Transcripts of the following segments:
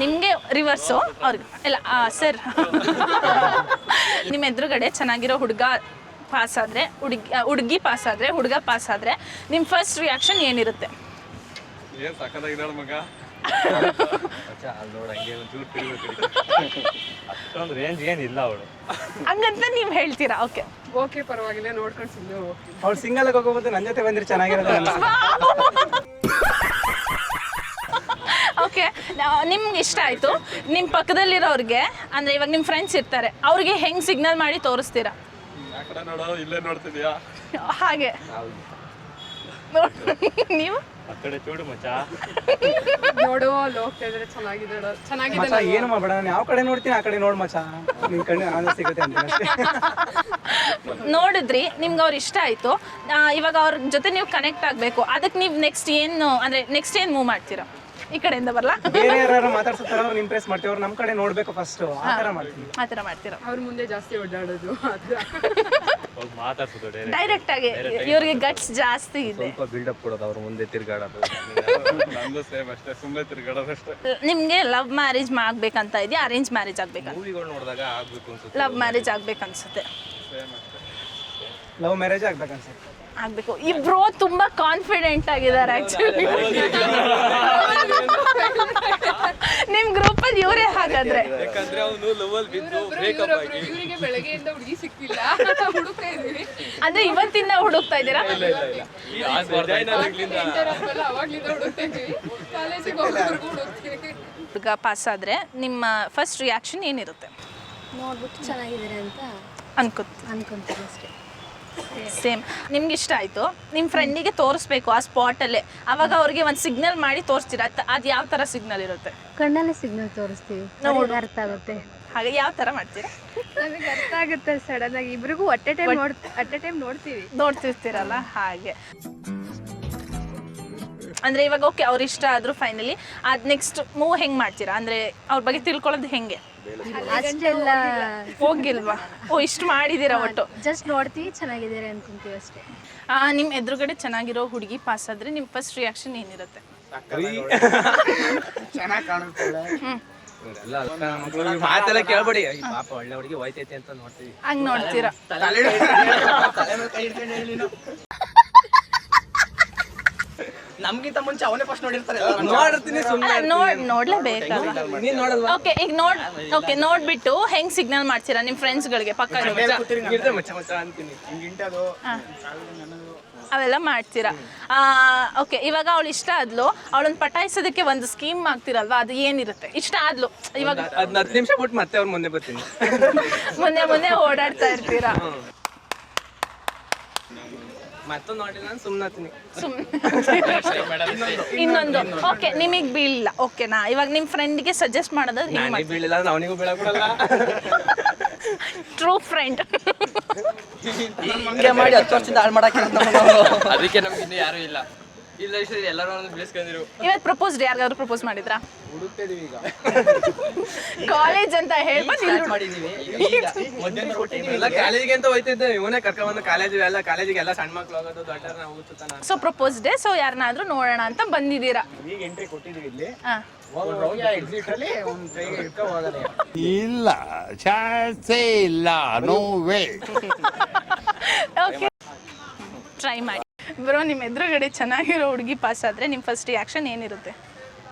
ನಿಮಗೆ ರಿವರ್ಸು ಅವ್ರಿಗೆ. ಇಲ್ಲ ಸರ್ ನಿಮ್ಮ ಎದುರುಗಡೆ ಚೆನ್ನಾಗಿರೋ ಹುಡುಗ ಪಾಸ್ ಆದರೆ ಹುಡುಗಿ ಹುಡುಗಿ ಪಾಸ್ ಆದರೆ ಹುಡುಗ ಪಾಸ್ ಆದರೆ ನಿಮ್ಮ ಫಸ್ಟ್ ರಿಯಾಕ್ಷನ್ ಏನಿರುತ್ತೆ? ಹಂಗೆ ಹಂಗಂತ ನೀವು ಹೇಳ್ತೀರಾ? ಓಕೆ ಓಕೆ ಪರವಾಗಿಲ್ಲ ನೋಡ್ಕೊಂಡು ಸುಮ್ಮನೆ ಅವ್ಳು ಸಿಂಗಲ್ ಆಗಿ ಹೋಗೋದು ನನ್ನ ಜೊತೆ ಬಂದ್ರೆ ಚೆನ್ನಾಗಿರೋದು ಓಕೆ ನಿಮ್ಗೆ ಇಷ್ಟ ಆಯಿತು? ನಿಮ್ಮ ಪಕ್ಕದಲ್ಲಿರೋರಿಗೆ ಅಂದರೆ ಇವಾಗ ನಿಮ್ಮ ಫ್ರೆಂಡ್ಸ್ ಇರ್ತಾರೆ ಅವ್ರಿಗೆ ಹೆಂಗೆ ಸಿಗ್ನಲ್ ಮಾಡಿ ತೋರಿಸ್ತೀರಾ? ಆ ಕಡೆ ನೋಡೋ ಇಲ್ಲೇ ನೋಡ್ತಿದ್ಯಾ ಹಾಗೆ. ನೋಡ್- ನೀವು? ಆ ಕಡೆ ಚೂಡು ಮಚ್ಚ ನೋಡು ಅಲ್ಲಿ ಹೋಗ್ತಾ ಇದ್ರೆ ಚೆನ್ನಾಗಿದ್ದಾಳ ಚೆನ್ನಾಗಿದೆ ಮಚ್ಚ ಏನು ಮಾಡ್ಬೇಡ ನಾನು ಯಾವ ಕಡೆ ನೋಡ್ತೀನಿ ಆ ಕಡೆ ನೋಡ್ ಮಚ್ಚ. ನಿನ್ ಕಣ್ಣು ಆನಂದ ಸಿಗುತ್ತೆ ಅಂತ ಅಷ್ಟೇ. ನೋಡಿದ್ರಿ ನಿಮ್ಗೆ ಅವ್ರು ಇಷ್ಟ ಆಯಿತು. ಇವಾಗ ಅವ್ರ ಜೊತೆ ನೀವು ಕನೆಕ್ಟ್ ಆಗಬೇಕು. ಅದಕ್ಕೆ ನೀವು ನೆಕ್ಸ್ಟ್ ಏನು ಅಂದರೆ ನೆಕ್ಸ್ಟ್ ಏನು ಮೂವ್ ಮಾಡ್ತೀರಾ? ಈ ಕಡೆಯಿಂದ ಬರಲ್ಲ ಬೇರೆ ಯಾರು ಇಂಪ್ರೆಸ್ ಮಾಡ್ತೀವಿ. ಅವ್ರು ನಮ್ಮ ಕಡೆ ನೋಡ್ಬೇಕು ಫಸ್ಟ್ ಆ ಥರ ಮಾಡ್ತೀವಿ. ಆ ಥರ ಮಾಡ್ತೀರಾ? ಅವ್ರ ಮುಂದೆ ಜಾಸ್ತಿ ಓಡಾಡೋದು ಮಾತಾಡ್ಸೋದು ಡೈರೆಕ್ಟ್ ಆಗಿ. ಇವ್ರಿಗೆ ಗಟ್ಸ್ ಜಾಸ್ತಿ ಇದೆ. ಸ್ವಲ್ಪ ಕೊಡೋದು ಅವ್ರ ಮುಂದೆ ತಿರ್ಗಾಡೋದು. ನಂದು ಸೇಮ್ ಅಷ್ಟೇ ಸುಮ್ಮನೆ ತಿರ್ಗಾಡೋದಷ್ಟೇ ನಿಮಗೆ ಲವ್ ಮ್ಯಾರೇಜ್ ಆಗ್ಬೇಕಂತ ಇದೆಯಾ? ಅರೇಂಜ್ ಮ್ಯಾರೇಜ್ ಆಗ್ಬೇಕಂತ ಮೂವಿಗಳು ನೋಡಿದಾಗ ಆಗ್ಬೇಕು ಅನ್ಸುತ್ತೆ. ಲವ್ ಮ್ಯಾರೇಜ್ ಆಗ್ಬೇಕನ್ಸುತ್ತೆ. ಅನ್ಸುತ್ತೆ ಅಷ್ಟೇ. ಲವ್ ಮ್ಯಾರೇಜ್ ಆಗ್ಬೇಕನ್ಸುತ್ತೆ. ಆಗ್ಬೇಕು. ಇಬ್ರು ತುಂಬಾ ಕಾನ್ಫಿಡೆಂಟ್ ಆಗಿದ್ದಾರೆ ಆಕ್ಚುಲಿ ನಿಮ್ ಗ್ರೂಪ್ ಅಲ್ಲಿ ಇವರೇ ಹಾಗಾದ್ರೆ. ಯಾಕಂದ್ರೆ ಅವನು ಲವಲ್ ಬಿದ್ದು ಇವ್ರೊಬ್ರು ಇವರಿಗೆ ಬೆಳಗ್ಗೆಯಿಂದ ಹುಡುಗಿ ಸಿಕ್ತಿಲ್ಲ ಹುಡುಕ್ತಾ ಇದೀವಿ ಅಂದ್ರೆ ಇವತ್ತಿಂದ ಹುಡುಕ್ತಾ ಇದ್ದೀರಾ? ಇಂಟರ್ ಅವಾಗ್ಲಿಂದ ಹುಡುಕ್ತಾ ಇದೀವಿ ಕಾಲೇಜಿಗೆ ಹೋಗೋರ್ಗು ಹುಡುಕ್ತೀವಿ ಹುಡುಗ ಪಾಸ್ ಆದ್ರೆ ನಿಮ್ಮ ಫಸ್ಟ್ ರಿಯಾಕ್ಷನ್ ಏನಿರುತ್ತೆ? ನೋಡ್ಬಿಟ್ಟು ಚೆನ್ನಾಗಿದ್ದಾರೆ ಅಂತ ಅನ್ಕೋತ ಅನ್ಕೊಂತೀವಿ ಅಷ್ಟೇ. ಸೇಮ್ ನಿಮ್ಗೆ ಇಷ್ಟ ಆಯ್ತು? ನಿಮ್ಮ ಫ್ರೆಂಡಿಗೆ ತೋರಿಸ್ಬೇಕು ಆ ಸ್ಪಾಟಲ್ಲೇ ಅವಾಗ ಅವ್ರಿಗೆ ಒಂದು ಸಿಗ್ನಲ್ ಮಾಡಿ ತೋರಿಸ್ತೀರಾ? ಅದು ಯಾವ ಥರ ಸಿಗ್ನಲ್ ಇರುತ್ತೆ? ಕಣ್ಣಲ್ಲಿ ಸಿಗ್ನಲ್ ತೋರಿಸ್ತೀವಿ. ನೋಡಿ. ಅರ್ಥ ಆಗುತ್ತೆ. ಹಾಗೆ ಯಾವ ಥರ ಮಾಡ್ತೀರಾ? ನಮಗೆ ಅರ್ಥ ಆಗುತ್ತೆ ಸಡನ್ ಆಗಿ. ಇಬ್ರಿಗೂ ಅಟ್ ಎ ಟೈಮ್ ನೋಡ್ ಅಟ್ ಎ ಟೈಮ್ ನೋಡ್ತೀವಿ. ನೋಡ್ತಿರ್ತೀರಲ್ಲ? ಹಾಗೆ. ಅಂದ್ರೆ ಇವಾಗ ಓಕೆ ಅವ್ರ ಇಷ್ಟ ಆದ್ರೂ ಫೈನಲಿ ಅದ್ ನೆಕ್ಸ್ಟ್ ಮೂವ್ ಹೆಂಗ್ ಮಾಡ್ತೀರಾ? ಅಂದ್ರೆ ಅವ್ರ ಬಗ್ಗೆ ತಿಳ್ಕೊಳ್ಳೋದು ಹೆಂಗೆ? ಅಷ್ಟೆಲ್ಲ ಹೋಗಿಲ್ವಾ ಓ ಇಷ್ಟು ಮಾಡಿದ್ದೀರಾ ಒಟ್ಟು ಜಸ್ಟ್ ನೋಡ್ತೀವಿ ಚೆನ್ನಾಗಿದ್ದಾರೆ ಅನ್ಕೊಂತೀವಿ ಅಷ್ಟೇ ಆ, ನಿಮ್ ಎದುರುಗಡೆ ಚೆನ್ನಾಗಿರೋ ಹುಡುಗಿ ಪಾಸ್ ಆದ್ರೆ ನಿಮ್ಮ ಫಸ್ಟ್ ರಿಯಾಕ್ಷನ್ ಏನಿರುತ್ತೆ ಮಾತೆಲ್ಲ ಕೇಳ್ಬೇಡಿ ಪಾಪ ಒಳ್ಳೆ ಹುಡುಗಿ ಹೋಯ್ತೈತೆ ಅಂತ ನೋಡ್ತೀವಿ ಹಂಗ್ ನೋಡ್ತೀರಾ ನಮ್ಗಿಂತ ಮುಂಚೆ ಅವನೇ ಫಸ್ಟ್ ನೋಡಿರ್ತಾರೆ. ನೋಡಿರ್ತೀನಿ ಅಲ್ಲ, ನೋಡ್ ನೋಡ್ಲೇಬೇಕಲ್ಲ ನೀನ್ ನೋಡಲ್ವಾ? ಓಕೆ ಈಗ ನೋಡ್ ಓಕೆ ನೋಡ್ಬಿಟ್ಟು ಹೆಂಗ್ ಸಿಗ್ನಲ್ ಮಾಡ್ತೀರಾ ನಿಮ್ ಫ್ರೆಂಡ್ಸ್ಗಳಿಗೆ ಪಕ್ಕ ಇರೋರು? ಇರ್ತೆ ಮಚ್ಚ ಮಚ್ಚ ಅಂತೀನಿ. ಹಾ. ಅವೆಲ್ಲ ಮಾಡ್ತೀರಾ? ಓಕೆ ಇವಾಗ ಅವಳು ಇಷ್ಟ ಆದ್ಲು ಅವಳನ್ನ ಪಟಾಯಿಸೋದಕ್ಕೆ ಒಂದು ಸ್ಕೀಮ್ ಆಗ್ತಿರಲ್ವಾ ಅದು ಏನಿರುತ್ತೆ? ಇಷ್ಟ ಆದ್ಲು. ಇವಾಗ ಹತ್ತು ನಿಮಿಷ ಬಿಟ್ಟು ಮತ್ತೆ ಅವ್ರ ಮುಂದೆ ಬರ್ತೀನಿ. ಮುಂದೆ ಮುಂದೆ ಓಡಾಡ್ತಾ ಇರ್ತೀರಾ? ಮತ್ತೊಂದು ನೋಡಿಲ್ಲ ನಾನು ಸುಮ್ಮನೆ ಇನ್ನೊಂದು. ಓಕೆ ನಿಮಗೆ ಬೀಳಿಲ್ಲ. ಓಕೆನಾ ಇವಾಗ ನಿಮ್ಮ ಫ್ರೆಂಡ್ಗೆ ಸಜೆಸ್ಟ್ ಮಾಡೋದು ಹಿಂಗೆ ಮಾಡಿ ಬೀಳಿಲ್ಲ ಅಂದ್ರೆ ಅವನಿಗೂ ಬೀಳಕ್ ಟ್ರೂ ಫ್ರೆಂಡ್ ಹಿಂಗೆ ಮಾಡಿ ಹತ್ತು ವರ್ಷದಿಂದ ಹಾಳು ಮಾಡಕ್ಕೆ ಅದಕ್ಕೆ ನಮ್ಗೆ ಇನ್ನೂ ಯಾರು ಇಲ್ಲ. ಇಲ್ಲ ಸರ್ ಎಲ್ಲರೂ ಬೆಳೆಸ್ಕೊಂಡಿರು ಇವತ್ತು ಪ್ರಪೋಸ್ ಯಾರಿಗಾದ್ರು ಪ್ರಪೋಸ್ ಮಾಡಿದ್ರಾ? ಕಾಲೇಜ್ ಅಂತ ಹೇಳಿ ಇಲ್ಲಿ ಮಾಡಿದೀವಿ. ಎಲ್ಲ ಕಾಲೇಜಿಗೆ ಅಂತ ಹೋಯ್ತಿದ್ದೆ ಇವನೇ ಕರ್ಕೊಂಡ್ ಬಂದು ಕಾಲೇಜ್ ಎಲ್ಲ ಕಾಲೇಜಿಗೆ ಎಲ್ಲ ಸಣ್ಣ ಮಕ್ಳು ಹೋಗೋದು ದೊಡ್ಡರ ನಾವು ಊದ್ತಾನ ಸೊ ಪ್ರಪೋಸ್ ಡೇ ಸೊ ಯಾರನ್ನಾದ್ರೂ ನೋಡೋಣ ಅಂತ ಬಂದಿದ್ದೀರಾ? ಈಗ ಎಂಟ್ರಿ ಕೊಟ್ಟಿದ್ದೀವಿ ಇಲ್ಲಿ. ಹಾಂ. ಎಕ್ಸಿಟ್ ಅಲ್ಲಿ ಒಂದು ಕೈಗೆ ಇಟ್ಕೊ ಹೋಗೋದೇ ಇಲ್ಲ ಚಾನ್ಸೇ ಇಲ್ಲ ನೋ ವೇ ಓಕೆ ಟ್ರೈ ಮಾಡಿ. ಬ್ರೋ ನಿಮ್ಮ ಎದುರುಗಡೆ ಚೆನ್ನಾಗಿರೋ ಹುಡುಗಿ ಪಾಸ್ ಆದರೆ ನಿಮ್ಮ ಫಸ್ಟ್ ರಿಯಾಕ್ಷನ್ ಏನಿರುತ್ತೆ?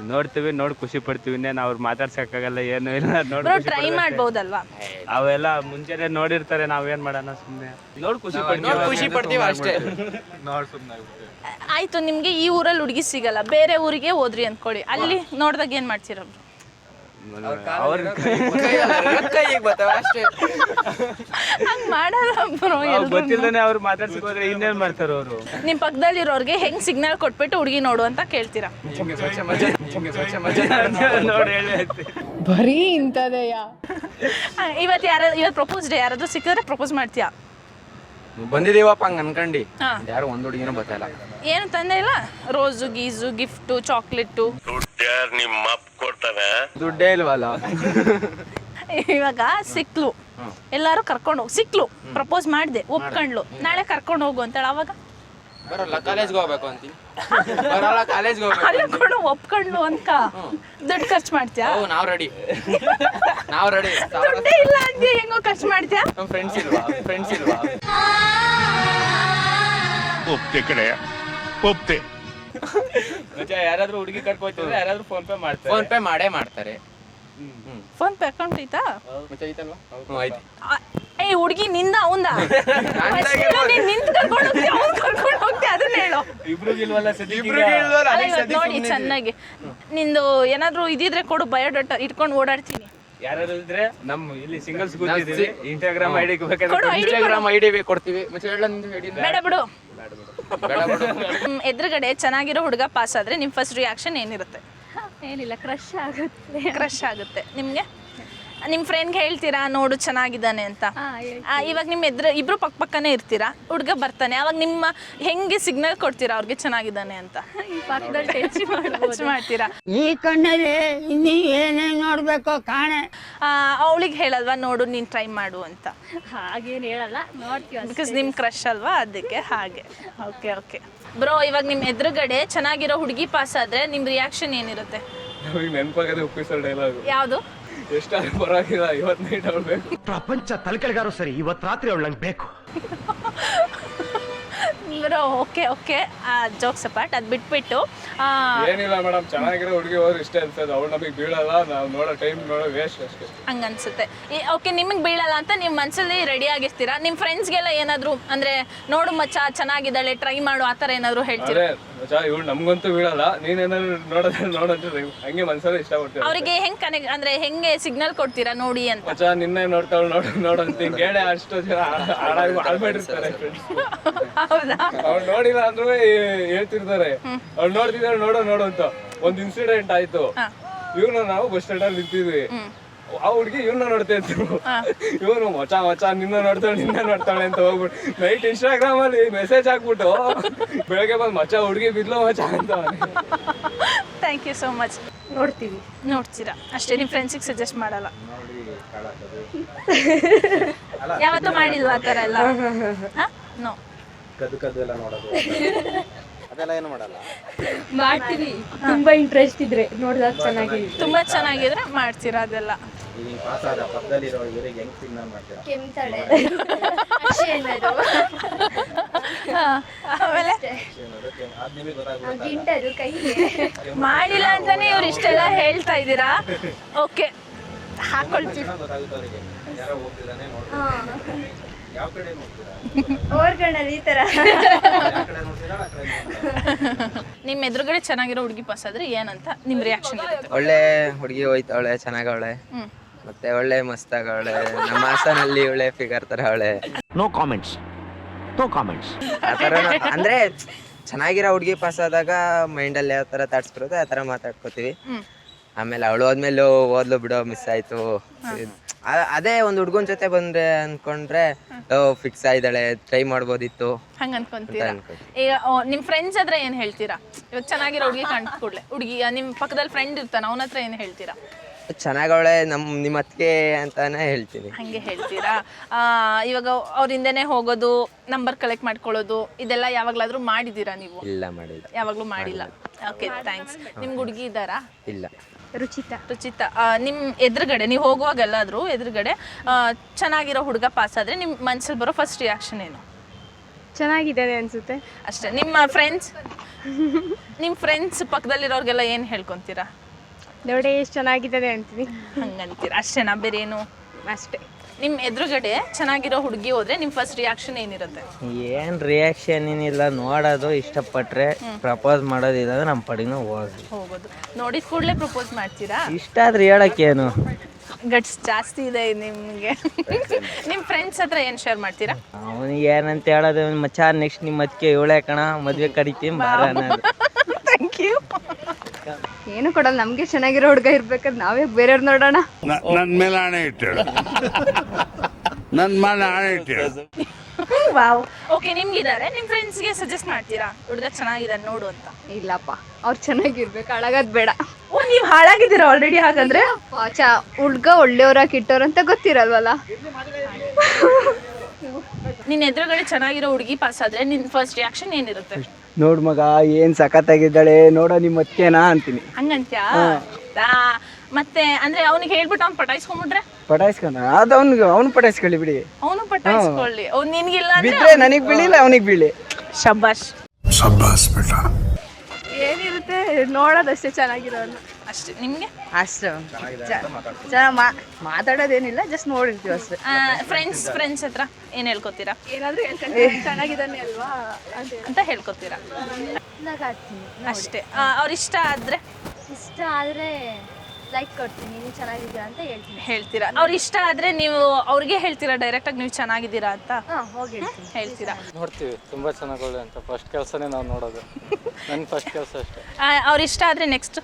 ನೋಡ್ತೀವಿ ನೋಡಿ ಖುಷಿ ಪಡ್ತೀವಿ ಇನ್ನೇನು ಅವ್ರು ಮಾತಾಡ್ಸಕ್ಕಾಗಲ್ಲ ಏನು ಇಲ್ಲ ನೋಡಿ ಬ್ರೋ ಟ್ರೈ ಮಾಡ್ಬೋದಲ್ವಾ? ಅವೆಲ್ಲ ಮುಂಚೆನೆ ನೋಡಿರ್ತಾರೆ ನಾವೇನ್ ಮಾಡೋಣ ಸುಮ್ಮನೆ ನೋಡಿ ಖುಷಿ ಪಡ್ತೀವಿ ಖುಷಿ ಪಡ್ತೀವಿ ಅಷ್ಟೇ. ನೋಡ್ ಸುಮ್ಮನೆ ಆಯ್ತು ನಿಮಗೆ ಈ ಊರಲ್ಲಿ ಹುಡುಗಿ ಸಿಗಲ್ಲ ಬೇರೆ ಊರಿಗೆ ಹೋದ್ರಿ ಅಂದ್ಕೊಳ್ಳಿ ಅಲ್ಲಿ ನೋಡಿದಾಗ ಏನು ಮಾಡ್ತೀರ ಬ್ರೋ? ಅವ್ರ ಕೈಗೆ ಬರ್ತಾವ ಅಷ್ಟೇ. ಹಂಗೆ ಮಾಡಲ್ಲ ಬ್ರೋ ಗೊತ್ತಿಲ್ಲದೆ ಅವ್ರು ಮಾತಾಡ್ಸಕ್ ಹೋದ್ರೆ ಇನ್ನೇನ್ ಮಾಡ್ತಾರೆ ಅವರು? ನಿಮ್ಮ ಪಕ್ಕದಲ್ಲಿರೋರಿಗೆ ಹೆಂಗೆ ಸಿಗ್ನಲ್ ಕೊಟ್ಬಿಟ್ಟು ಹುಡುಗಿ ನೋಡು ಅಂತ ಕೇಳ್ತೀರಾ? ನೋಡಿ ಹೇಳಿ ಬರೀ ಇಂಥದೆಯಾ? ಇವತ್ತು ಯಾರ ಇವತ್ತು ಪ್ರಪೋಸ್ ಡೇ ಯಾರಾದ್ರೂ ಸಿಕ್ಕಿದ್ರೆ ಪ್ರಪೋಸ್ ಮಾಡ್ತೀಯಾ? ಬಂದಿದೀವಪ್ಪ ಹಂಗ ಅನ್ಕಂಡಿ. ಯಾರು ಒಂದ್ ಹುಡುಗಿನೂ ಬತ್ತಲ್ಲ ಏನು ತಂದೆ ಇಲ್ಲ? ರೋಸು ಗೀಸು ಗಿಫ್ಟು ಚಾಕ್ಲೇಟು ದುಡ್ಡೇ ಇಲ್ವಲ್ಲ? ಇವಾಗ ಸಿಕ್ಲು. ಎಲ್ಲಾರು ಕರ್ಕೊಂಡು ಹೋಗಿ ಸಿಕ್ಲು ಪ್ರಪೋಸ್ ಮಾಡಿದೆ ಒಪ್ಕೊಂಡ್ಲು ನಾಳೆ ಕರ್ಕೊಂಡು ಹೋಗು ಅಂತೇಳಿ ಅವಾಗ? ಬರಲ್ಲ ಕಾಲೇಜ್ಗೆ ಹೋಗ್ಬೇಕು ಅಂತೀನಿ. ಬರಲ್ಲ ಕಾಲೇಜ್ಗೆ ಹೋಗ್ಬೇಕು ಅಲ್ಲ ಕೊಡು ಒಪ್ಕೊಂಡು ಅಂತ. ದುಡ್ಡು ಖರ್ಚು ಮಾಡ್ತೀಯಾ? ಓ ನಾವು ರೆಡಿ ನಾವು ರೆಡಿ ದುಡ್ಡೇ ಇಲ್ಲ ಅಂತೀಯ ಹೆಂಗೋ ಖರ್ಚು ಮಾಡ್ತೀಯಾ? ನಮ್ ಫ್ರೆಂಡ್ಸ್ ಇಲ್ವಾ? ಫ್ರೆಂಡ್ಸ್ ಇಲ್ವಾ? ಒಪ್ತೆ ಕಡೆ ಒಪ್ತೆ. ಮತ್ತೆ ಯಾರಾದ್ರೂ ಹುಡುಗಿ ಕರ್ಕೋತಿದ್ರೆ ಯಾರಾದ್ರೂ ಫೋನ್ ಪೇ ಮಾಡ್ತಾರೆ. ಫೋನ್ ಪೇ ಮಾಡೇ ಮಾಡ್ತಾರೆ. ಫೋನ್ ಪೇ ಅಕೌಂಟ್ ಐತಾ? ಮತ್ತೆ ಐತಲ್ವಾ? ಹ್ಞೂ ಐತಿ ಆ, ಏ ಹುಡುಗಿ ನಿಂದ ಅವಂದ? ನಿಂತು ಕರ್ಕೊಂಡು ಹೋಗ್ತಿ ಅವ್ನು ಕರ್ಕೊಂಡು ಹೋಗ್ತಿ ಅದನ್ನ ಹೇಳು. ನೋಡಿ ಚೆನ್ನಾಗಿ. ನಿಂದು ಏನಾದ್ರು ಇದಿದ್ರೆ ಕೊಡು ಬಯೋಡಾಟಾ ಇಟ್ಕೊಂಡು ಓಡಾಡ್ತೀನಿ. ಯಾರಾದ್ರೂ ಇದ್ರೆ ನಮ್ ಇಲ್ಲಿ ಸಿಂಗಲ್ಸ್ ಕೂತಿದೀವಿ ಇನ್ಸ್ಟಾಗ್ರಾಮ್ ಐಡಿ ಬೇಕಾದ್ರೆ ಕೊಡು ಐಡಿ ಇನ್ಸ್ಟಾಗ್ರಾಮ್ ಐ ಕೊಡ್ತೀವಿ. ಮತ್ತೆ ಹೇಳ ನಿಂದು ಐಡಿ ಬೇಡ ಬಿಡು. ಎದುರುಗಡೆ ಚೆನ್ನಾಗಿರೋ ಹುಡುಗ ಪಾಸ್ ಆದ್ರೆ ನಿಮ್ ಫಸ್ಟ್ ರಿಯಾಕ್ಷನ್ ಏನಿರುತ್ತೆ? ಏನಿಲ್ಲ ಕ್ರಶ್ ಆಗುತ್ತೆ. ಕ್ರಶ್ ಆಗುತ್ತೆ. ನಿಮ್ಗೆ? ನಿಮ್ ಫ್ರೆಂಡ್ಗೆ ಹೇಳ್ತೀರಾ? ನೋಡು ಚೆನ್ನಾಗಿದ್ದಾನೆ ಅಂತ. ಆ, ಇವಾಗ ನಿಮ್ಮ ಎದುರು ಇಬ್ರು ಪಕ್ಕ ಪಕ್ಕನೇ ಇರ್ತೀರಾ? ಹುಡುಗ ಬರ್ತಾನೆ ಅವಾಗ ನಿಮ್ಮ ಹೆಂಗೆ ಸಿಗ್ನಲ್ ಕೊಡ್ತೀರಾ ಅವ್ರಿಗೆ ಚೆನ್ನಾಗಿದ್ದಾನೆ ಅಂತ? ಈ ಪಕ್ಕದಲ್ಲಿ ಟಚ್ ಮಾಡ್ಬೋದು. ಟಚ್ ಮಾಡ್ತೀರಾ? ಈ ಕಣ್ಣಲ್ಲಿ ಇನ್ನೀ ಏನೇನ್ ನೋಡ್ಬೇಕು ಕಾಣೆ. ಅವಳಿಗೆ ಹೇಳಲ್ವಾ ನೋಡು ನೀನು ಟ್ರೈ ಮಾಡು ಅಂತ? ಹಾಗೇನು ಹೇಳಲ್ಲ ನೋಡ್ತೀವಿ ಅಷ್ಟೇ. ಬಿಕಾಸ್ ನಿಮ್ಮ ಕ್ರಶ್ ಅಲ್ವಾ ಅದಕ್ಕೆ ಹಾಗೆ. ಓಕೆ ಓಕೆ ಬ್ರೋ ಇವಾಗ ನಿಮ್ಮ ಎದುರುಗಡೆ ಚೆನ್ನಾಗಿರೋ ಹುಡುಗಿ ಪಾಸ್ ಆದ್ರೆ ನಿಮ್ಮ ರಿಯಾಕ್ಷನ್ ಏನಿರುತ್ತೆ? ನಮಗೆ ನೆನಪಾಗದೆ ಉಪ್ಪಿಸೋ ಡೈಲಾಗು ಯಾವುದು? ಎಷ್ಟಾದ್ರೂ ಪರವಾಗಿಲ್ಲ ಇವತ್ತು ನೈಟ್ ಅವಳ್ಬೇಕು ಪ್ರಪಂಚ ತಲೆಕೆಳಗಾರು ಸರಿ ಇವತ್ತು ರಾತ್ರಿ ಅವಳು ನಂಗೆ ಬೇಕು. Bro okay okay. Jokes apart ಅದು ಬಿಟ್ಬಿಟ್ಟು ಆ, ಏನಿಲ್ಲ ಮೇಡಮ್ ಚೆನ್ನಾಗಿರೋ ಹುಡುಗಿ ಹೋದ್ರೆ ಇಷ್ಟ ಅನ್ಸೋದು. ಅವಳು ನಮಗೆ ಬೀಳಲ್ಲ ನಾವು ನೋಡೋ ಟೈಮ್ ನೋಡೋ ವೇಸ್ಟ್ ಅಷ್ಟೇ. ಹಂಗನ್ಸುತ್ತೆ. ಓಕೆ ನಿಮಗೆ ಬೀಳಲ್ಲ ಅಂತ ನಿಮ್ಮ ಮನಸ್ಸಲ್ಲಿ ರೆಡಿ ಆಗಿರ್ತೀರಾ? ನಿಮ್ಮ ಫ್ರೆಂಡ್ಸ್ಗೆಲ್ಲ ಏನಾದರೂ ಅಂದರೆ ನೋಡು ಮಚ್ಚ ಚೆನ್ನಾಗಿದ್ದಾಳೆ ಟ್ರೈ ಮಾಡು ಆ ಥರ ಏನಾದರೂ ಹೇಳ್ತೀರಾ? ಅದೇ ಮಚ್ಚಾ ಇವಳು ನಮ್ಗಂತೂ ಬೀಳಲ್ಲ. ನೀನೇನಾದ್ರು ನೋಡೋದ್ರೆ ನೋಡಂತ ಹಂಗೆ ಮನ್ಸಲ್ಲಿ ಇಷ್ಟಪಡ್ತೀವಿ ಅವ್ರಿಗೆ. ಹೆಂಗ್ ಕನೆಕ್ಟ್ ಅಂದ್ರೆ ಹೆಂಗೆ ಸಿಗ್ನಲ್ ಕೊಡ್ತೀರಾ ನೋಡಿ ಅಂತ? ಮಚ್ಚಾ ನಿನ್ನೆ ನೋಡ್ತಾವ್ ನೋಡು ನೋಡು ಅಂತ ಹಿಂಗ್ ಹೇಳಿ ಅಷ್ಟು ಜನ ಹಾಳಾಗಿ ಹೌದಾ? ಅವ್ಳು ನೋಡಿಲ್ಲ ಅಂದ್ರೂ ಹೇಳ್ತಿರ್ತಾರೆ. ಅವ್ಳು ನೋಡ್ತಿದ್ದಾಳೆ ನೋಡೋ ನೋಡು ಅಂತ. ಒಂದ್ ಇನ್ಸಿಡೆಂಟ್ ಆಯ್ತು. ಇವ್ನ ನಾವು ಬಸ್ ಸ್ಟ್ಯಾಂಡ್ ಅಲ್ಲಿ ನಿಂತಿದ್ವಿ. ಆ ಹುಡುಗಿ ಇವ್ನ ನೋಡ್ತಾ ಇತ್ತು ಇವನು ಮಚ ಮಚ ನಿನ್ನ ನೋಡ್ತಾಳೆ ನಿನ್ನ ನೋಡ್ತಾಳೆ ಅಂತ ಹೋಗ್ಬಿಟ್ಟು ನೈಟ್ ಇನ್ಸ್ಟಾಗ್ರಾಮ್ ಅಲ್ಲಿ ಮೆಸೇಜ್ ಹಾಕ್ಬಿಟ್ಟು ಬೆಳಗ್ಗೆ ಬಂದು ಮಚ ಹುಡ್ಗಿ ಬಿದ್ಲು ಮಚ ಅಂತ. ಥ್ಯಾಂಕ್ ಯು ಸೋ ಮಚ್ ನೋಡ್ತೀವಿ. ನೋಡ್ತೀರಾ? ಅಷ್ಟೇ ನಿಮ್ಮ ಫ್ರೆಂಡ್ಸಿಗೆ ಸಜೆಸ್ಟ್ ಮಾಡಲ್ಲ. ಯಾವತ್ತೂ ಮಾಡಿಲ್ವಾ ಆ ಥರ ಎಲ್ಲ? ನೋ ಮಾಡ್ತೀವಿ. ತುಂಬಾ ಇಂಟ್ರೆಸ್ಟ್ ಇದ್ರೆ ನೋಡಿದಾಗ ಚೆನ್ನಾಗಿ. ತುಂಬಾ ಚೆನ್ನಾಗಿದ್ರೆ ಮಾಡ್ತೀರಾ ಅದೆಲ್ಲ? ಕೆಮ್ತಾಳೆ. ಅಕ್ಷಿ ಅನ್ನೋದು. ಹಾ, ಆಮೇಲೆ? ಗಿಂಟದು ಕೈಗೆ. ಮಾಡಿಲ್ಲ ಅಂತಾನೆ ಇವ್ರು ಇಷ್ಟೆಲ್ಲ ಹೇಳ್ತಾ ಇದ್ದೀರಾ? ಓಕೆ. ಹಾಕೊಳ್ತೀವಿ. ನಿಮ್ ಈ ತರ. ನಿಮ್ಮ ಎದುರುಗಡೆ ಚೆನ್ನಾಗಿರೋ ಹುಡುಗಿ ಪಾಸ್ ಆದ್ರೆ ಏನಂತ ನಿಮ್ಮ ರಿಯಾಕ್ಷನ್ ಇರುತ್ತೆ? ಒಳ್ಳೆ ಹುಡುಗಿ ಹೋಯ್ತವಳೆ ಚೆನ್ನಾಗವಳೆ. ಹ್ಮ್. ಮತ್ತೆ ಒಳ್ಳೆ ಮಸ್ತಾಗವಳೆ ನಮ್ಮ ಹಾಸನಲ್ಲಿ ಒಳ್ಳೆ ಫಿಗರ್ ತರ ಅವಳೆ. ನೋ ಕಾಮೆಂಟ್ಸ್ ನೋ ಕಾಮೆಂಟ್ಸ್ ಆ ಥರ ಅಂದ್ರೆ ಚೆನ್ನಾಗಿರೋ ಹುಡುಗಿ ಪಾಸ್ ಆದಾಗ ಮೈಂಡಲ್ಲಿ ಯಾವ ತರ ಥಾಟ್ಸ್ ಆತರ ಆ ಥರ ಮಾತಾಡ್ಕೋತೀವಿ. ಆಮೇಲೆ ಅವಳು ಹೋದ್ಮೇಲೆ ಓದ್ಲು ಬಿಡೋ ಮಿಸ್ ಆಯ್ತು. ಅದೇ ಒಂದು ಹುಡ್ಗನ್ ಜೊತೆ ಬಂದ್ರೆ ಅನ್ಕೊಂಡ್ರೆ ಫಿಕ್ಸ್ ಆಗಿದ್ದಾಳೆ ಟ್ರೈ ಮಾಡ್ಬೋದಿತ್ತು. ಹಂಗ ಅನ್ಕೊಂತೀರಾ. ಈಗ ಓ, ನಿಮ್ ಫ್ರೆಂಡ್ಸ್ ಹತ್ರ ಏನ್ ಹೇಳ್ತೀರಾ? ಇವಾಗ ಚೆನ್ನಾಗಿರೋ ಹುಡುಗಿ ಕಂಡ್ ಕೂಡ್ಲೆ. ಹುಡುಗಿ ನಿಮ್ ಪಕ್ಕದಲ್ಲಿ ಫ್ರೆಂಡ್ ಇರ್ತಾನ ಅವನ ಹತ್ರ ಏನ್ ಹೇಳ್ತೀರಾ? ಚೆನ್ನಾಗವಳೆ ನಮ್ ನಿಮ್ಮ ಅತ್ತಿಗೆ ಅಂತಾನೆ ಹೇಳ್ತೀನಿ. ಹಂಗೆ ಹೇಳ್ತೀರಾ? ಆ, ಇವಾಗ ಅವ್ರ ಹಿಂದೆನೆ ಹೋಗೋದು ನಂಬರ್ ಕಲೆಕ್ಟ್ ಮಾಡ್ಕೊಳ್ಳೋದು ಇದೆಲ್ಲ ಯಾವಾಗ್ಲಾದ್ರೂ ಮಾಡಿದೀರಾ ನೀವು? ಇಲ್ಲ ಮಾಡಿಲ್ಲ. ಯಾವಾಗ್ಲೂ ಮಾಡಿಲ್ಲ. ಓಕೆ ಥ್ಯಾಂಕ್ಸ್ ನಿಮ್ ಹುಡುಗಿ ಇದ್ದಾರಾ? ಇಲ್ಲ. ರುಚಿತ. ರುಚಿತ. ಆ, ನಿಮ್ ಎದುರುಗಡೆ ನೀವು ಹೋಗುವಾಗ ಎಲ್ಲಾದ್ರೂ ಎದುರುಗಡೆ ಚೆನ್ನಾಗಿರೋ ಹುಡುಗ ಪಾಸ್ ಆದ್ರೆ ನಿಮ್ ಮನ್ಸಲ್ಲಿ ಬರೋ ಫಸ್ಟ್ ರಿಯಾಕ್ಷನ್ ಏನು? ಚೆನ್ನಾಗಿದ್ದಾರೆ ಅನ್ಸುತ್ತೆ. ಅಷ್ಟೇ. ನಿಮ್ಮ ಫ್ರೆಂಡ್ಸ್ ನಿಮ್ಮ ಫ್ರೆಂಡ್ಸ್ ಪಕ್ಕದಲ್ಲಿರೋರ್ಗೆಲ್ಲ ಏನು ಹೇಳ್ಕೊಂತೀರಾ? ನೋಡಿ ಎಷ್ಟು ಚೆನ್ನಾಗಿದ್ದಾನೆ ಅಂತೀವಿ ಹಂಗಂತೀರ ಅಷ್ಟೇನಾ ಬೇರೆ ಏನು? ಅಷ್ಟೇ. ನಿಮ್ಮ ಎದುರುಗಡೆ ಚೆನ್ನಾಗಿರೋ ಹುಡುಗಿ ಹೋದ್ರೆ ನಿಮ್ಮ ಫಸ್ಟ್ ರಿಯಾಕ್ಷನ್ ಏನಿರುತ್ತೆ? ಏನ್ ರಿಯಾಕ್ಷನ್ ಏನಿಲ್ಲ ನೋಡೋದು ಇಷ್ಟಪಟ್ರೆ ಪ್ರಪೋಸ್ ಮಾಡೋದಿಲ್ಲ ನಮ್ಮ ಪಡಿನೂ ಹೋಗೋದು. ಹೋಗೋದು. ನೋಡಿದ ಕೂಡಲೇ ಪ್ರಪೋಸ್ ಮಾಡ್ತೀರಾ? ಇಷ್ಟ ಆದ್ರೆ ಹೇಳಕ್ಕೇನು? ಗಟ್ಸ್ ಜಾಸ್ತಿ ಇದೆ ನಿಮಗೆ. ನಿಮ್ಮ ಫ್ರೆಂಡ್ಸ್ ಹತ್ರ ಏನು ಶೇರ್ ಮಾಡ್ತೀರಾ? ಅವನಿಗೆ ಏನಂತ ಹೇಳೋದು ಮಚ್ಚಾ ನೆಕ್ಸ್ಟ್ ನಿಮ್ಮ ಅದಕ್ಕೆ ಇವಳೆ ಕಣ ಮದ್ವೆ ಕರಿತೀನಿ ಬಾರ ಅನ್ನೋದು. ಏನು ಕೊಡಲ್ಲ ನಮ್ಗೆ ಚೆನ್ನಾಗಿರೋ ಹುಡುಗ ಇರ್ಬೇಕಾದ್ರೆ ನಾವೇ ಬೇರೆಯವ್ರ್ ನೋಡೋಣ. ನನ್ ಮೇಲೆ ಆಣೆ ಇಟ್ಟೇಳು ನನ್ ಮೇಲೆ ಆಣೆ ಇಟ್ಟೇಳು ವಾವ್. ಓಕೆ ನಿಮ್ಗಿದ್ದಾರೆ ನಿಮ್ಮ ಫ್ರೆಂಡ್ಸ್ಗೆ ಸಜೆಸ್ಟ್ ಮಾಡ್ತೀರಾ? ಹುಡುಗ ಚೆನ್ನಾಗಿದ್ದಾನೆ ನೋಡು ಅಂತ. ಇಲ್ಲಪ್ಪ ಅವ್ರು ಚೆನ್ನಾಗಿರ್ಬೇಕು ಅಳಗದ್ ಬೇಡ. ಓ ನೀವು ಹಾಳಾಗಿದ್ದೀರಾ ಆಲ್ರೆಡಿ ಹಾಗಂದ್ರೆ? ಚ ಹುಡ್ಗ ಒಳ್ಳೆಯವ್ರ ಕಿಟ್ಟವ್ರ ಅಂತ ಗೊತ್ತಿರಲ್ವಲ್ಲ? ನಿನ್ ಎದುರುಗಡೆ ಚೆನ್ನಾಗಿರೋ ಹುಡುಗಿ ಪಾಸ್ ಆದ್ರೆ ನಿನ್ ಫಸ್ಟ್ ರಿಯಾಕ್ಷನ್ ಏನಿರುತ್ತೆ? ನೋಡ್ ಮಗ ಏನ್ ಸಖತ್ತಾಗಿದ್ದಾಳೆ ನೋಡೋ ನಿಮ್ಮ ಅತ್ತೆನಾ ಅಂತೀನಿ. ಹಂಗಂತ್ಯಾ? ಮತ್ತೆ ಅಂದ್ರೆ ಅವ್ನಿಗೆ ಹೇಳ್ಬಿಟ್ಟು ಅವ್ನು ಪಟಾಯಿಸ್ಕೊಂಡ್ಬಿಟ್ರೆ ಪಟಾಯಿಸ್ಕೊಂಡ? ಅದು ಅವ್ನಿಗೆ ಅವ್ನು ಪಟಾಯಿಸ್ಕೊಳ್ಳಿ ಬಿಡಿ. ಅವನು ಪಟಾಯಿಸ್ಕೊಳ್ಳಿ. ಅವ್ನು ನಿನ್ಗಿಲ್ಲ ಅಂದ್ರೆ ಬಿದ್ರೆ ನನಗ್ ಬೀಳಿಲ್ಲ ಅವನಿಗೆ ಬೀಳಿ. ಶಬಾಷ್. ಏನಿರುತ್ತೆ ನೋಡೋದಷ್ಟೇ ಚೆನ್ನಾಗಿರೋಲ್ಲ ಅಷ್ಟೇ ನಿಮಗೆ? ಅಷ್ಟು. ಚೆನ್ನಾಗಿ ಮಾತಾಡೋದೇನಿಲ್ಲ ಜಸ್ಟ್ ನೋಡಿರ್ತೀವಿ ಅಷ್ಟೇ. ಫ್ರೆಂಡ್ಸ್ ಫ್ರೆಂಡ್ಸ್ ಹತ್ರ ಏನು ಹೇಳ್ಕೊತೀರಾ? ಏನಾದರೂ ಹೇಳ್ಕೊಂಡು ಚೆನ್ನಾಗಿದ್ದಾನೆ ಅಲ್ವಾ ಅಂತ ಹೇಳ್ಕೊತೀರಾ? ಅಷ್ಟೇ. ಅವ್ರ ಇಷ್ಟ ಆದ್ರೆ? ಇಷ್ಟ ಆದರೆ ಲೈಕ್ ಕೊಡ್ತೀನಿ ನೀವು ಚೆನ್ನಾಗಿದ್ದೀರಾ ಅಂತ ಹೇಳ್ತೀನಿ. ಹೇಳ್ತೀರಾ? ಅವ್ರ ಇಷ್ಟ ಆದ್ರೆ ನೀವು ಅವ್ರಿಗೆ ಹೇಳ್ತೀರಾ ಡೈರೆಕ್ಟಾಗಿ ನೀವು ಚೆನ್ನಾಗಿದ್ದೀರಾ ಅಂತ? ಹಾಂ ಹೋಗಿ ಹೇಳ್ತೀರಾ? ನೋಡ್ತೀವಿ ತುಂಬ ಚೆನ್ನಾಗಿ ಅಂತ. ಫಸ್ಟ್ ಕೆಲಸನೇ ನಾವು ನೋಡೋದು. ನನ್ನ ಫಸ್ಟ್ ಕೆಲಸ ಅಷ್ಟೇ. ಅವ್ರ ಇಷ್ಟ ಆದ್ರೆ ನೆಕ್ಸ್ಟ್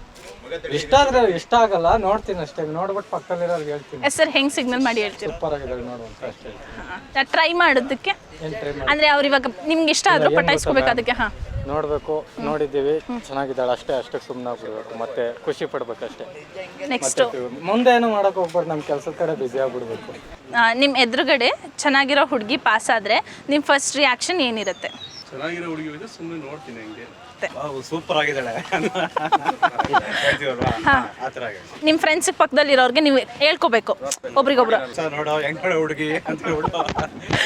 ಇಷ್ಟ ಆದ್ರೆ ಇಷ್ಟ ಆಗಲ್ಲ ನೋಡ್ತೀನಿ ಅಷ್ಟೇ. ನೋಡ್ಬಿಟ್ಟು ಪಕ್ಕದಲ್ಲಿರೋರ್ಗೆ ಹೇಳ್ತೀನಿ. ಸರ್ ಹೆಂಗ್ ಸಿಗ್ನಲ್ ಮಾಡಿ ಹೇಳ್ತೀರಾ? ಸೂಪರ್ ಆಗಿದ್ದಾಳೆ ನೋಡು ಅಂತ ಅಷ್ಟೇ. ಟ್ರೈ ಮಾಡೋದಕ್ಕೆ? ಏನ್ ಮಾಡಿ ಅಂದ್ರೆ ಅವ್ರು ಇವಾಗ ನಿಮ್ಗೆ ಇಷ್ಟ ಆದ್ರೂ ಪಟಾಯಿಸ್ಕೋಬೇಕು ಅದಕ್ಕೆ ಹಾ. ನೋಡ್ಬೇಕು ನೋಡಿದ್ದೀವಿ. ಚೆನ್ನಾಗಿದ್ದಾಳೆ ಅಷ್ಟೇ ಅಷ್ಟಕ್ಕೆ ಸುಮ್ಮನೆ ಆಗ್ಬಿಡ್ಬೇಕು. ಮತ್ತೆ ಖುಷಿ ಪಡ್ಬೇಕು ಅಷ್ಟೇ. ನೆಕ್ಸ್ಟ್ ಮುಂದೆ ಏನು ಮಾಡಕ್ ಹೋಗ್ಬಾರ್ದು ನಮ್ಮ ಕೆಲಸದ ಕಡೆ ಬ್ಯುಸಿ ಆಗ್ಬಿಡ್ಬೇಕು. ನಿಮ್ಮ ಎದುರುಗಡೆ ಚೆನ್ನಾಗಿರೋ ಹುಡುಗಿ ಪಾಸ್ ಆದ್ರೆ ನಿಮ್ಮ ಫಸ್ಟ್ ರಿಯಾಕ್ಷನ್ ಏನಿರುತ್ತೆ? ಚೆನ್ನಾಗಿರೋ ಹುಡುಗಿ ಸುಮ್ಮನೆ ನೋಡ್ತೀನಿ ಹಂಗೆ. ಸೂಪರ್ ಆಗಿದ್ದಾಳೆ. ಆ ಥರ ನಿಮ್ಮ ಫ್ರೆಂಡ್ಸ್ ಪಕ್ಕದಲ್ಲಿರೋರ್ಗೆ ನೀವು ಹೇಳ್ಕೋಬೇಕು. ಒಬ್ರಿಗೊಬ್ರು. ನೋಡೋ ಹೆಂಗ್ ನೋಡೋ ಹುಡುಗಿ ಅಂತ ಹೇಳ್ಬಿಟ್ಟು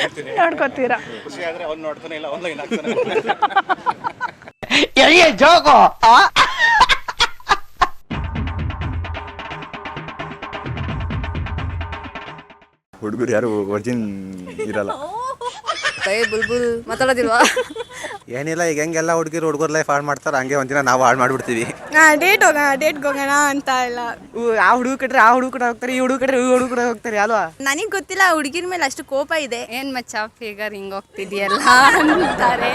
ಹೇಳ್ತೀನಿ. ನೋಡ್ಕೋತೀರಾ? ಖುಷಿ ಆದ್ರೆ ಅವ್ನು ನೋಡ್ತಾನೆ ಇಲ್ಲ ಆನ್ಲೈನ್ ಆಗ್ತಾನೆ ಹುಡುಗರು ಯಾರು ವರ್ಜಿನ್ ಇರಲ್ಲ. ಬುಲ್ಬುಲ್ ಮಾತಾಡೋದಿಲ್ವಾ? ಏನಿಲ್ಲ ಈಗ ಹೆಂಗೆಲ್ಲ ಹುಡುಗಿರು ಹುಡುಗರ ಲೈಫ್ ಹಾಳು ಮಾಡ್ತಾರೆ ಹಂಗೆ ಒಂದಿನ ನಾವು ಹಾಳು ಮಾಡ್ಬಿಡ್ತೀವಿ. ಡೇಟ್ ಹೋಗೋಣ ಡೇಟ್ ಹೋಗೋಣ ಅಂತ ಇಲ್ಲ ಆ ಹುಡುಗ ಕಟ್ರೆ ಆ ಹುಡುಗ ಕಡೆ ಹೋಗ್ತಾರೆ ಈ ಹುಡುಗ ಕಟ್ರೆ ಈ ಹುಡುಗ ಕಡೆ ಹೋಗ್ತಾರೆ ಅಲ್ವಾ? ನನಗೆ ಗೊತ್ತಿಲ್ಲ ಹುಡುಗಿನ ಮೇಲೆ ಅಷ್ಟು ಕೋಪ ಇದೆ. ಏನ್ ಮಚ್ಚ ಫಿಗರ್ ಹಿಂಗ್ ಹೋಗ್ತಿದ್ಯಲ್ಲ ಅಂತಾರೆ.